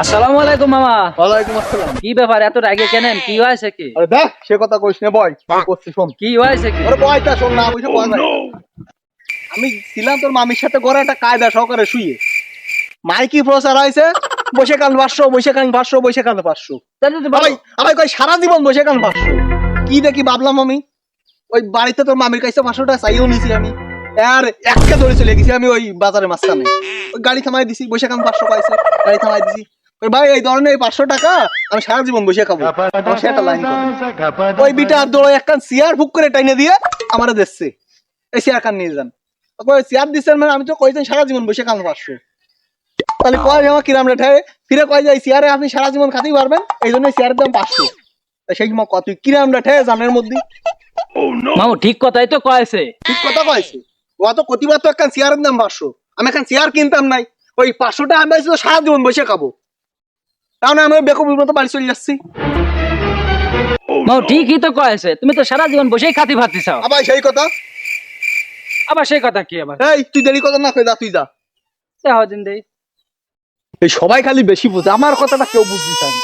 আসসালামু আলাইকুম মামা। ওয়ালাইকুম আসসালাম। কি ব্যাপার এত রাগে কেনেন? কি হয়েছে কি? আরে দেখ সে কথা কইস না বয়। করছি শোন। কি হয়েছে কি? আরে বয়টা শোন না বুঝে বয় ভাই। আমি ছিলাম তোর মামির সাথে করে একটা কায়দা সহকারে শুয়ে। মাইকি প্রচার হয়েছে বসে কান পাঁচশো বসে কান বসে কান ভাই আমি কই সারা জীবন বসে কান পাঁচশো। কি দেখি ভাবলাম আমি? ওই বাড়িতে তোর মামির কাছে পাঁচশো টাকা চাইও নিছি আমি। আর একটা ধরে চলে গেছি আমি ওই বাজারের মাঝখানে। ওই গাড়ি থামাই দিছি বসে কান পাঁচশো পাইছে গাড়ি থামাই দিছি। ভাই এই ধরনের পাঁচশো টাকা আমি সারা জীবন বসে খাব। লাইন ওই বিটা দৌড়ে একখান চেয়ার ফুক করে টাইনে দিয়ে আমারে দিচ্ছে। এই চেয়ার খান নিয়ে যান। ওই চেয়ার দিচ্ছেন মানে আমি তো সারা জীবন বসে খান পাঁচশো। তাহলে কয় আমার কিরাম রেটে ফিরে কয় যায় চেয়ারে আপনি সারা জীবন খাতেই পারবেন এই জন্য চেয়ারের দাম পাঁচশো। সেই সময় কত কিরাম রেটে জানের মধ্যে? মামু ঠিক কথাই তো কয়েছে। ঠিক কথা কয়েছে। ও তো প্রতিবার তো একখান চেয়ারের দাম পাঁচশো। আমি এখন চেয়ার কিনতাম নাই। ওই পাঁচশোটা আমি সারা জীবন বসে খাব। তাহলে আমি বেকুবির মতো বাড়ি চলে যাচ্ছি। ঠিকই তো কয়েছে। তুমি তো সারা জীবন বসেই খাতি ভাতি চাও। আবার সেই কথা? আবার সেই কথা কি আবার? এই তুই দেরি কথা না কই যা তুই যা। যা হজিন দেই। এই সবাই খালি বেশি বুঝে। আমার কথাটা কেউ বুঝতে চায় না।